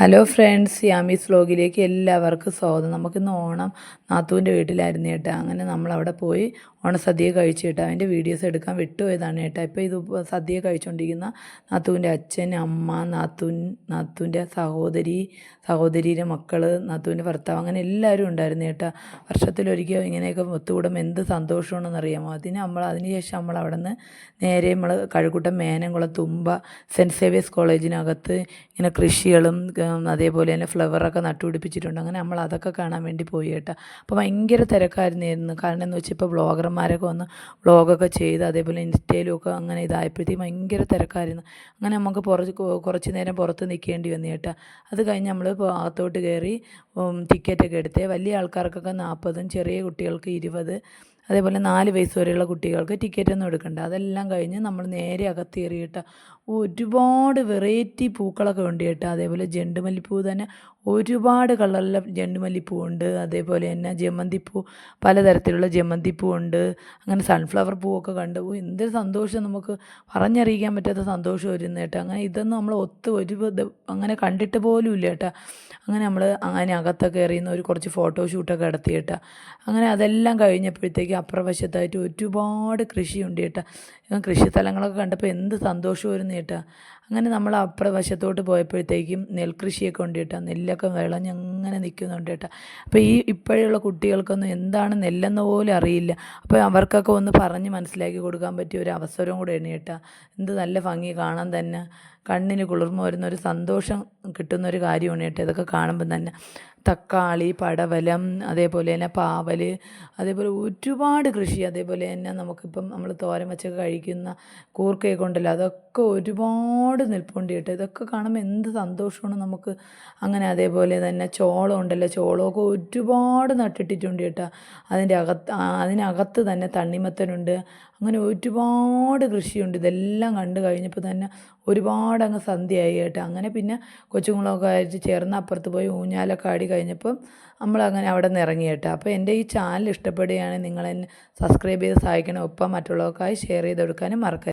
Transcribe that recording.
Hello friends Yami's വ്ലോഗിലേക്ക് എല്ലാവർക്കും സ്വാഗതം. നമുക്കിന്ന് ഓണം നാത്തൂന്റെ വീട്ടിലായിരുന്നു കേട്ടോ അങ്ങനെ നമ്മളവിടെ പോയി ഓണസദ്യ കഴിച്ചു കേട്ടോ അതിന്റെ വീഡിയോസ് എടുക്കാൻ വിട്ടുപോയതാണ് കേട്ടോ ഇപ്പോൾ ഇത് സദ്യ കഴിച്ചുകൊണ്ടിരിക്കുന്ന നാത്തൂന്റെ അച്ഛൻ അമ്മ നാത്തൂൻ നാത്തൂന്റെ സഹോദരി സഹോദരിയുടെ മക്കൾ നാത്തൂന്റെ ഭർത്താവ് അങ്ങനെ എല്ലാവരും ഉണ്ടായിരുന്നു കേട്ടോ വർഷത്തിലൊരിക്കൽ ഇങ്ങനെയൊക്കെ ഒത്തുകൂടുമ്പോൾ എന്ത് സന്തോഷമാണെന്ന് അറിയാമോ അതിന് നമ്മൾ അതിനുശേഷം നമ്മൾ അവിടെ നിന്ന് നേരെ നമ്മൾ കഴുകുട്ടം മേനംകുളം തുമ്പ സെന്റ് സേവിയേഴ്സ് കോളേജിനകത്ത് ഇങ്ങനെ കൃഷികളും അതേപോലെ തന്നെ ഫ്ലവറൊക്കെ നട്ടുപിടിപ്പിച്ചിട്ടുണ്ട് അങ്ങനെ നമ്മൾ അതൊക്കെ കാണാൻ വേണ്ടി പോയി കേട്ടോ. അപ്പോൾ ഭയങ്കര തിരക്കായിരുന്നു കാരണം എന്ന് വെച്ചാൽ ഇപ്പോൾ ബ്ലോഗർമാരൊക്കെ വന്ന് വ്ളോഗൊക്കെ ചെയ്ത് അതേപോലെ ഇൻസ്റ്റയിലും ഒക്കെ അങ്ങനെ ഇതായപ്പോഴത്തേക്കും ഭയങ്കര തിരക്കായിരുന്നു. അങ്ങനെ നമുക്ക് പുറത്ത് കുറച്ച് നേരം പുറത്ത് നിൽക്കേണ്ടി വന്നു കേട്ടോ. അത് കഴിഞ്ഞ് നമ്മൾ അകത്തോട്ട് കയറി ടിക്കറ്റൊക്കെ എടുത്തേ. വലിയ ആൾക്കാർക്കൊക്കെ നാൽപ്പതും ചെറിയ കുട്ടികൾക്ക് ഇരുപത്. അതേപോലെ നാല് വയസ്സ് വരെയുള്ള കുട്ടികൾക്ക് ടിക്കറ്റ് ഒന്നും എടുക്കണ്ട. അതെല്ലാം കഴിഞ്ഞ് നമ്മൾ നേരെ അകത്ത് കയറിയിട്ട് ഒരുപാട് വെറൈറ്റി പൂക്കളൊക്കെ ഉണ്ട് കേട്ടോ. അതേപോലെ ജെണ്ടുമല്ലിപ്പൂ തന്നെ ഒരുപാട് കളറിലെ ജെണ്ടുമല്ലിപ്പൂ ഉണ്ട്. അതേപോലെ തന്നെ ജമന്തിപ്പൂ പലതരത്തിലുള്ള ജമന്തിപ്പൂ ഉണ്ട്. അങ്ങനെ സൺഫ്ലവർ പൂവൊക്കെ കണ്ടു. എന്തൊരു സന്തോഷം നമുക്ക് പറഞ്ഞറിയിക്കാൻ പറ്റാത്ത സന്തോഷം വരുന്നു കേട്ടോ. അങ്ങനെ ഇതൊന്നും നമ്മൾ ഒത്ത് ഒരു അങ്ങനെ കണ്ടിട്ട് പോലും ഇല്ല കേട്ടോ. അങ്ങനെ നമ്മൾ അങ്ങനെ അകത്തൊക്കെ എറിയുന്ന ഒരു കുറച്ച് ഫോട്ടോഷൂട്ടൊക്കെ നടത്തി കേട്ടോ. അങ്ങനെ അതെല്ലാം കഴിഞ്ഞപ്പോഴത്തേക്ക് അപ്പുറവശത്തായിട്ട് ഒരുപാട് കൃഷിയുണ്ട് കേട്ടോ. കൃഷിസ്ഥലങ്ങളൊക്കെ കൃഷി സ്ഥലങ്ങളൊക്കെ കണ്ടപ്പോൾ എന്ത് സന്തോഷമായിരുന്നു കേട്ടോ. അങ്ങനെ നമ്മൾ അപ്പുറവശത്തോട്ട് പോയപ്പോഴത്തേക്കും നെൽകൃഷിയൊക്കെ ഉണ്ട് കേട്ടോ. നെല്ലൊക്കെ വിളഞ്ഞ് അങ്ങനെ നിൽക്കുന്നുണ്ട് കേട്ടോ. അപ്പോൾ ഈ ഇപ്പോഴുള്ള കുട്ടികൾക്കൊന്നും എന്താണ് നെല്ലെന്ന പോലും അറിയില്ല. അപ്പോൾ അവർക്കൊക്കെ ഒന്ന് പറഞ്ഞ് മനസ്സിലാക്കി കൊടുക്കാൻ പറ്റിയ ഒരു അവസരവും കൂടെ ആണ് കേട്ടോ. എന്ത് നല്ല ഭംഗി കാണാൻ തന്നെ. കണ്ണിന് കുളിർമ വരുന്ന ഒരു സന്തോഷം കിട്ടുന്ന ഒരു കാര്യമാണ് കേട്ടോ ഇതൊക്കെ കാണുമ്പം തന്നെ. തക്കാളി പടവലം അതേപോലെ തന്നെ പാവൽ അതേപോലെ ഒരുപാട് കൃഷി അതേപോലെ തന്നെ നമുക്കിപ്പം നമ്മൾ തോരൻ വെച്ചൊക്കെ കഴിക്കുന്ന കൂർക്കയൊക്കെ ഉണ്ടല്ലോ അതൊക്കെ ഒരുപാട് നിൽപ്പുണ്ട് കേട്ടോ ഇതൊക്കെ കാണുമ്പോൾ എന്ത് സന്തോഷമാണ് നമുക്ക്. അങ്ങനെ അതേപോലെ തന്നെ ചോളം ഉണ്ടല്ലോ ചോളമൊക്കെ ഒരുപാട് നട്ടിട്ടിട്ടുണ്ട് കേട്ടോ. അതിന്റെ അകത്ത് അതിനകത്ത് തന്നെ തണ്ണിമത്തനുണ്ട് അങ്ങനെ ഒരുപാട് കൃഷിയുണ്ട്. ഇതെല്ലാം കണ്ടു കഴിഞ്ഞപ്പോൾ തന്നെ ഒരുപാട് അങ്ങ് സന്ധ്യയായി കേട്ടോ. അങ്ങനെ പിന്നെ കൊച്ചുങ്ങളൊക്കെ ആയിട്ട് ചേർന്ന് അപ്പുറത്ത് പോയി ഊഞ്ഞാലൊക്കെ കഴിഞ്ഞപ്പം നമ്മളങ്ങനെ അവിടെ നിന്ന് ഇറങ്ങി കേട്ടോ. അപ്പോൾ എന്റെ ഈ ചാനൽ ഇഷ്ടപ്പെടുകയാണെങ്കിൽ നിങ്ങൾ എന്നെ സബ്സ്ക്രൈബ് ചെയ്ത് സഹായിക്കണം. ഒപ്പം മറ്റുള്ളവർക്കായി ഷെയർ ചെയ്ത് കൊടുക്കാനും മറക്കരുത്.